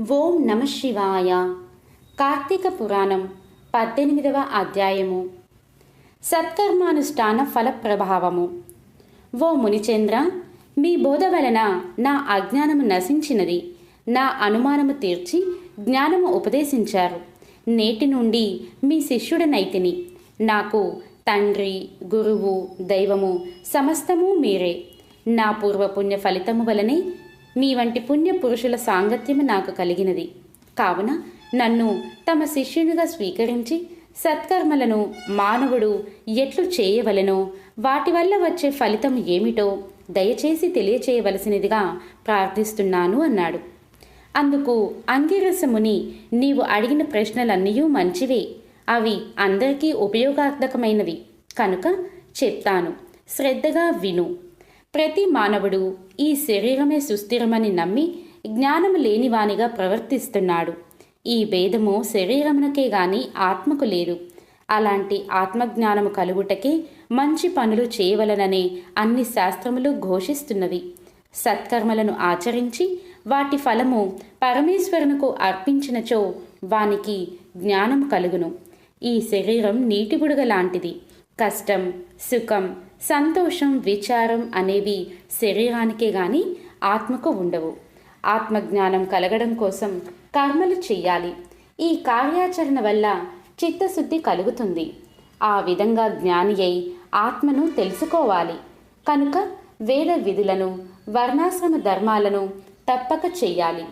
ఓం నమ శివాయ. కార్తీక పురాణం పద్దెనిమిదవ అధ్యాయము. సత్కర్మానుష్ఠాన ఫల ప్రభావము ఓ మునిచంద్ర మీ బోధ వలన నా అజ్ఞానము నశించినది. నా అనుమానము తీర్చి జ్ఞానము ఉపదేశించారు. నేటి నుండి మీ శిష్యుడనైతిని. నాకు తండ్రి గురువు దైవము సమస్తము మీరే. నా పూర్వపుణ్య ఫలితము వలనే మీ వంటి పుణ్య పురుషుల సాంగత్యము నాకు కలిగినది. కావున నన్ను తమ శిష్యునిగా స్వీకరించి సత్కర్మలను మానవుడు ఎట్లు చేయవలెనో వాటి వల్ల వచ్చే ఫలితం ఏమిటో దయచేసి తెలియచేయవలసినదిగా ప్రార్థిస్తున్నాను అన్నాడు. అందుకు అంగిరసముని నీవు అడిగిన ప్రశ్నలన్నీ మంచివే. అవి అందరికీ ఉపయోగార్థకమైనవి కనుక చెప్తాను. శ్రద్ధగా విను. ప్రతి మానవుడు ఈ శరీరమే సుస్థిరమని నమ్మి జ్ఞానము లేనివానిగా ప్రవర్తిస్తున్నాడు. ఈ భేదము శరీరమునకే గాని ఆత్మకు లేదు. అలాంటి ఆత్మజ్ఞానము కలుగుటకే మంచి పనులు చేయవలననే అన్ని శాస్త్రములు ఘోషిస్తున్నవి. సత్కర్మలను ఆచరించి వాటి ఫలము పరమేశ్వరునకు అర్పించినచో వానికి జ్ఞానం కలుగును. ఈ శరీరం నీటి బుడగ లాంటిది. కష్టం సుఖం సంతోషం విచారం అనేవి శరీరానికే గాని ఆత్మకు ఉండవు. ఆత్మజ్ఞానం కలగడం కోసం కర్మలు చెయ్యాలి. ఈ కార్యాచరణ వల్ల చిత్తశుద్ధి కలుగుతుంది. ఆ విధంగా జ్ఞాని అయి ఆత్మను తెలుసుకోవాలి. కనుక వేద విధులను వర్ణాశ్రమ ధర్మాలను తప్పక చెయ్యాలి.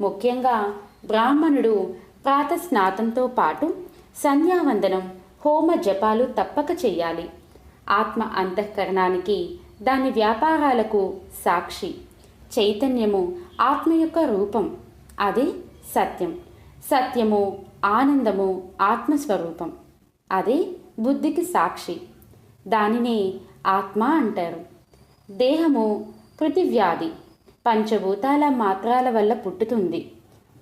ముఖ్యంగా బ్రాహ్మణుడు ప్రాతస్నాతంతో పాటు సంధ్యావందనం హోమ జపాలు తప్పక చెయ్యాలి. ఆత్మ అంతఃకరణానికి దాని వ్యాపారాలకు సాక్షి. చైతన్యము ఆత్మ యొక్క రూపం. అదే సత్యం. సత్యము ఆనందము ఆత్మస్వరూపం. అదే బుద్ధికి సాక్షి. దానినే ఆత్మ అంటారు. దేహము పృథివ్యాధి పంచభూతాల మాత్రాల వల్ల పుట్టుతుంది.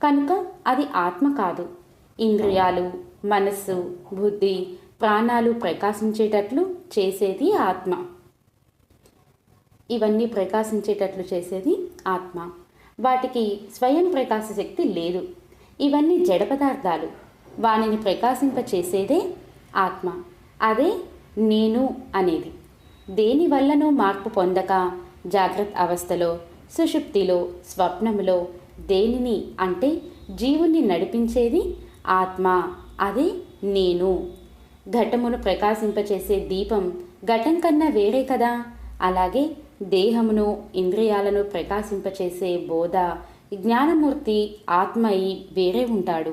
కనుక అది ఆత్మ కాదు. ఇంద్రియాలు మనస్సు బుద్ధి ప్రాణాలు ప్రకాశించేటట్లు చేసేది ఆత్మ. ఇవన్నీ ప్రకాశించేటట్లు చేసేది ఆత్మ. వాటికి స్వయం ప్రకాశ శక్తి లేదు. ఇవన్నీ జడ పదార్థాలు. వానిని ప్రకాశింపచేసేదే ఆత్మ. అదే నేను అనేది. దేనివల్లనూ మార్పు పొందక జాగ్రత్త అవస్థలో సుషుప్తిలో స్వప్నములో దేనిని అంటే జీవుణ్ణి నడిపించేది ఆత్మ. అదే నేను. ఘటమును ప్రకాశింపచేసే దీపం ఘటం కన్నా వేరే కదా. అలాగే దేహమును ఇంద్రియాలను ప్రకాశింపచేసే బోధ జ్ఞానమూర్తి ఆత్మ అయి వేరే ఉంటాడు.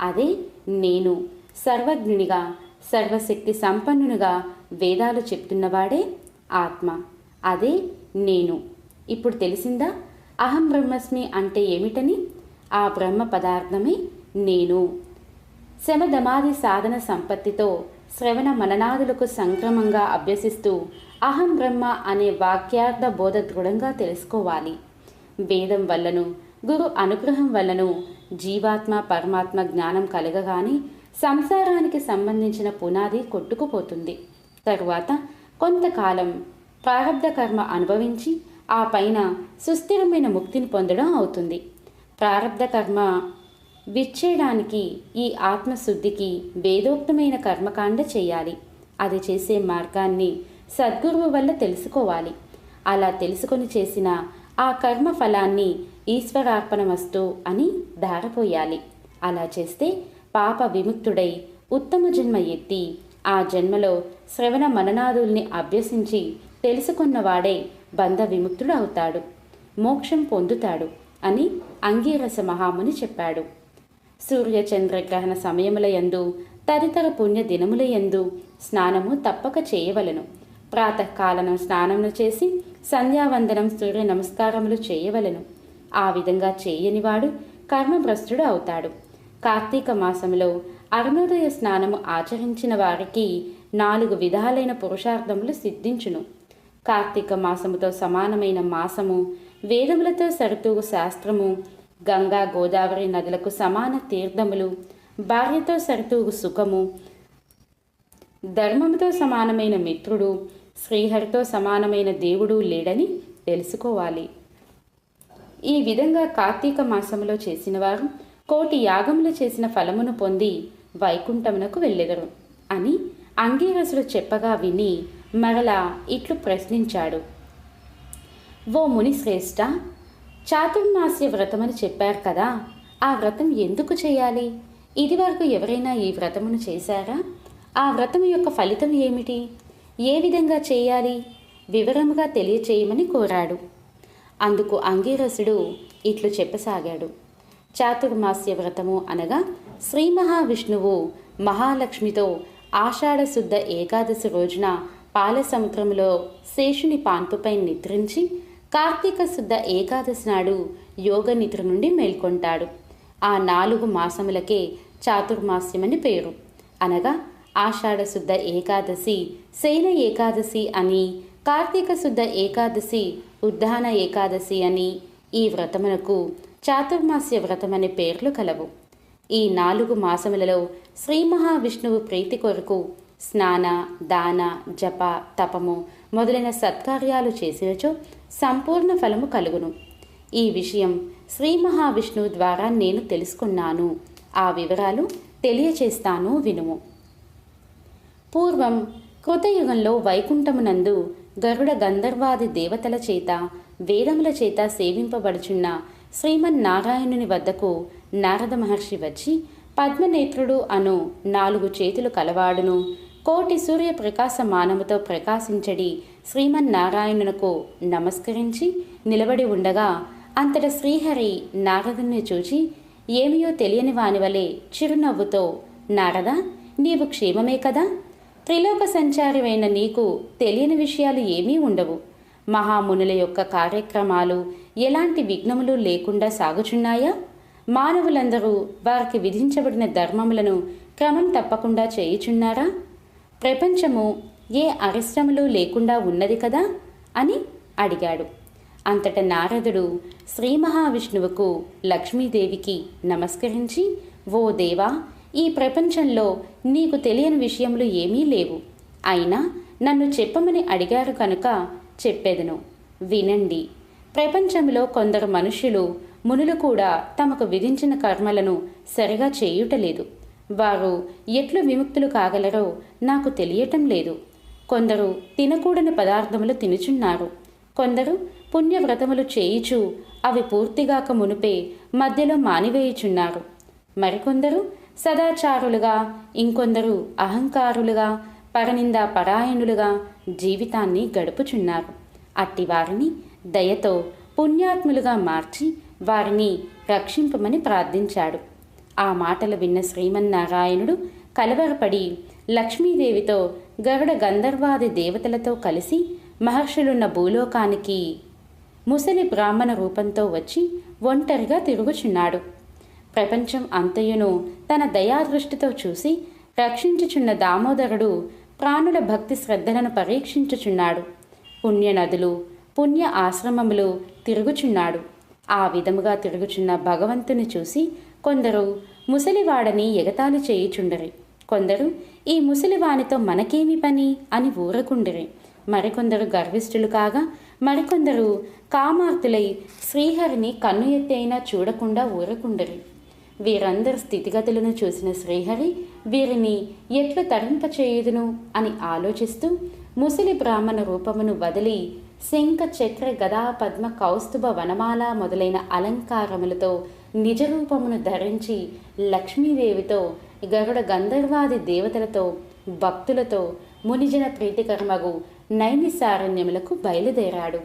అదే నేను సర్వజ్ఞునిగా సర్వశక్తి సంపన్నునిగా వేదాలు చెప్తున్నవాడే ఆత్మ. అదే నేను. ఇప్పుడు తెలిసిందా? అహం బ్రహ్మస్మి అంటే ఏమిటని? ఆ బ్రహ్మ పదార్థమే నేను. శమధమాది సాధన సంపత్తితో శ్రవణ మననాదులకు సంక్రమంగా అభ్యసిస్తూ అహం బ్రహ్మ అనే వాక్యార్థ బోధ దృఢంగా తెలుసుకోవాలి. వేదం వల్లను గురు అనుగ్రహం వల్లను జీవాత్మ పరమాత్మ జ్ఞానం కలగగానే సంసారానికి సంబంధించిన పునాది కొట్టుకుపోతుంది. తరువాత కొంతకాలం ప్రారంధ కర్మ అనుభవించి ఆ పైన సుస్థిరమైన ముక్తిని పొందడం అవుతుంది. ప్రారంధ కర్మ విచ్చేయడానికి ఈ ఆత్మశుద్ధికి వేదోక్తమైన కర్మకాండ చేయాలి. అది చేసే మార్గాన్ని సద్గురువు వల్ల తెలుసుకోవాలి. అలా తెలుసుకొని చేసిన ఆ కర్మ ఫలాన్ని ఈశ్వరార్పణమస్తు అని ధారపోయాలి. అలా చేస్తే పాప విముక్తుడై ఉత్తమ జన్మ ఎత్తి ఆ జన్మలో శ్రవణ మననాదుల్ని అభ్యసించి తెలుసుకున్నవాడే బంధ విముక్తుడు అవుతాడు. మోక్షం పొందుతాడు అని అంగీరస మహాముని చెప్పాడు. సూర్య చంద్రగ్రహణ సమయముల యందు తదితర పుణ్య యందు స్నానము తప్పక చేయవలెను. ప్రాతకాలను స్నానమును చేసి సంధ్యావందనం సూర్య నమస్కారములు చేయవలెను. ఆ విధంగా చేయనివాడు కర్మభ్రష్టుడు అవుతాడు. కార్తీక మాసంలో అరుణోదయ స్నానము ఆచరించిన వారికి నాలుగు విధాలైన పురుషార్థములు సిద్ధించును. కార్తీక మాసముతో సమానమైన మాసము వేదములతో సరితూగు శాస్త్రము గంగా గోదావరి నదులకు సమాన తీర్థములు భార్యతో సరితూగు సుఖము ధర్మముతో సమానమైన మిత్రుడు శ్రీహరితో సమానమైన దేవుడు లేడని తెలుసుకోవాలి. ఈ విధంగా కార్తీక మాసములో చేసిన వారు కోటి యాగములు చేసిన ఫలమును పొంది వైకుంఠమునకు వెళ్ళెదరు అని అంగీరసుడు చెప్పగా విని మరలా ఇట్లు ప్రశ్నించాడు. ఓ ముని చాతుర్మాస్య వ్రతం అని చెప్పారు కదా ఆ వ్రతం ఎందుకు చేయాలి? ఇదివరకు ఎవరైనా ఈ వ్రతమును చేశారా? ఆ వ్రతం యొక్క ఫలితం ఏమిటి? ఏ విధంగా చేయాలి? వివరముగా తెలియచేయమని కోరాడు. అందుకు అంగీరసుడు ఇట్లు చెప్పసాగాడు. చాతుర్మాస్య వ్రతము అనగా శ్రీ మహావిష్ణువు మహాలక్ష్మితో ఆషాఢశుద్ధ ఏకాదశి రోజున పాలసముద్రంలో శేషుని పాన్పుపై నిద్రించి కార్తీక శుద్ధ ఏకాదశి నాడు యోగ నిద్ర నుండి మేల్కొంటాడు. ఆ నాలుగు మాసములకే చాతుర్మాస్యమని పేరు. అనగా ఆషాఢ శుద్ధ ఏకాదశి శయన ఏకాదశి అని కార్తీక శుద్ధ ఏకాదశి ఉద్దాన ఏకాదశి అని ఈ వ్రతమునకు చాతుర్మాస్య వ్రతమనే పేర్లు కలవు. ఈ నాలుగు మాసములలో శ్రీ మహావిష్ణువు ప్రీతి కొరకు స్నాన దాన జప తపము మొదలైన సత్కార్యాలు చేసినచో సంపూర్ణ ఫలము కలుగును. ఈ విషయం శ్రీ మహావిష్ణువు ద్వారా నేను తెలుసుకున్నాను. ఆ వివరాలు తెలియచేస్తాను వినుము. పూర్వం కృతయుగంలో వైకుంఠమునందు గరుడ గంధర్వాది దేవతల చేత వేదముల చేత సేవింపబడుచున్న శ్రీమన్నారాయణుని వద్దకు నారద మహర్షి వచ్చి పద్మనేత్రుడు అను నాలుగు చేతులు కలవాడును. కోటి సూర్య ప్రకాశ మానముతో ప్రకాశించడి శ్రీమన్నారాయణునకు నమస్కరించి నిలబడి ఉండగా అంతట శ్రీహరి నారదుని చూచి ఏమియో తెలియని వానివలే చిరునవ్వుతో నారద నీవు క్షేమమే కదా? త్రిలోక సంచారివైన నీకు తెలియని విషయాలు ఏమీ ఉండవు. మహామునుల యొక్క కార్యక్రమాలు ఎలాంటి విఘ్నములు లేకుండా సాగుచున్నాయా? మానవులందరూ వారికి విధించబడిన ధర్మములను క్రమం తప్పకుండా చేయుచున్నారా? ప్రపంచము ఏ అరిష్టములు లేకుండా ఉన్నది కదా? అని అడిగాడు. అంతట నారదుడు శ్రీ మహావిష్ణువుకు లక్ష్మీదేవికి నమస్కరించి ఓ దేవా ఈ ప్రపంచంలో నీకు తెలియని విషయములు ఏమీ లేవు. అయినా నన్ను చెప్పమని అడిగారు కనుక చెప్పేదను. వినండి ప్రపంచంలో కొందరు మనుషులు మునులు కూడా తమకు విధించిన కర్మలను సరిగా చేయుటలేదు వారు ఎట్లు విముక్తులు కాగలరో నాకు తెలియటం లేదు. కొందరు తినకూడని పదార్థములు తినుచున్నారు. కొందరు పుణ్యవ్రతములు చేయిచు అవి పూర్తిగాక మునుపే మధ్యలో మానివేయుచున్నారు. మరికొందరు సదాచారులుగా ఇంకొందరు అహంకారులుగా పరనింద పరాయణులుగా జీవితాన్ని గడుపుచున్నారు. అట్టి వారిని దయతో పుణ్యాత్ములుగా మార్చి వారిని రక్షింపమని ప్రార్థించాడు. ఆ మాటలు విన్న శ్రీమన్నారాయణుడు కలవరపడి లక్ష్మీదేవితో గరుడ గంధర్వాది దేవతలతో కలిసి మహర్షులున్న భూలోకానికి ముసలి బ్రాహ్మణ రూపంతో వచ్చి ఒంటరిగా తిరుగుచున్నాడు. ప్రపంచం అంతయును తన దయాదృష్టితో చూసి రక్షించుచున్న దామోదరుడు ప్రాణుల భక్తి శ్రద్ధలను పరీక్షించుచున్నాడు. పుణ్యనదులు పుణ్య ఆశ్రమములు తిరుగుచున్నాడు. ఆ విధముగా తిరుగుచున్న భగవంతుని చూసి కొందరు ముసలివాడని ఎగతాళి చేయుచుండరి. కొందరు ఈ ముసలివానితో మనకేమి పని? అని ఊరకుండిరి. మరికొందరు గర్విష్ఠులు కాగా మరికొందరు కామార్తులై శ్రీహరిని కన్ను ఎత్తైనా చూడకుండా ఊరకుండరి. వీరందరి స్థితిగతులను చూసిన శ్రీహరి వీరిని ఎట్లు తరింపచేయుదును? అని ఆలోచిస్తూ ముసలి బ్రాహ్మణ రూపమును వదిలి శంఖ చక్ర గదా పద్మ కౌస్తుభ వనమాల మొదలైన అలంకారములతో నిజరూపమును ధరించి లక్ష్మీదేవితో గరుడ గంధర్వాది దేవతలతో భక్తులతో మునిజన ప్రీతికర్మగు నైనిసారణ్యములకు బయలుదేరాడు.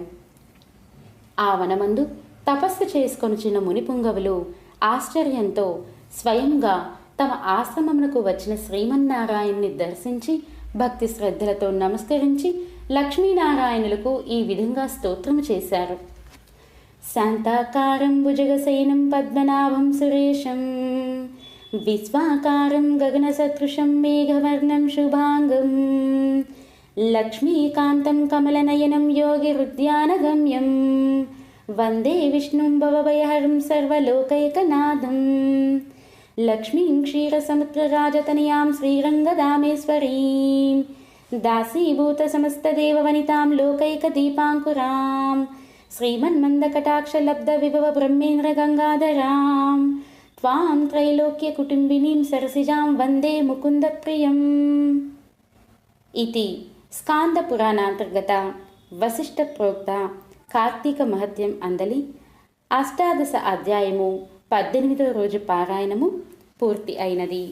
ఆ వనమందు తపస్సు చేసుకొనిచిన మునిపుంగవులు ఆశ్చర్యంతో స్వయంగా తమ ఆశ్రమమునకు వచ్చిన శ్రీమన్నారాయణ్ణి దర్శించి భక్తి శ్రద్ధలతో నమస్కరించి లక్ష్మీనారాయణులకు ఈ విధంగా స్తోత్రము చేశారు. शान्ताकारं भुजगसेनं पद्मनाभं सुरेशं विश्वाकारं गगनसदृशं मेघवर्णं शुभाङ्गं लक्ष्मीकान्तं कमलनयनं योगिरुद्यानगम्यं वन्दे विष्णुं भवभयहरं सर्वलोकैकनादं लक्ष्मीं क्षीरसमुद्रराजतनयां श्रीरङ्गदामेश्वरीं दासीभूतसमस्तदेववनितां लोकैकदीपाङ्कुराम् శ్రీమన్మందకటాక్షలబ్ధ విభవ బ్రహ్మేంద్ర గంగాధరాం త్వాం త్రైలోక్య కుటుంబినీం సరసిజాం వందే ముకుంద ప్రియం ఇది స్కాంద పురాణాంతర్గత వశిష్ఠ ప్రోక్త కార్తీక మహత్యం అందలి అష్టాదశ అధ్యాయము పద్దెనిమిదో రోజు పారాయణము పూర్తి అయినది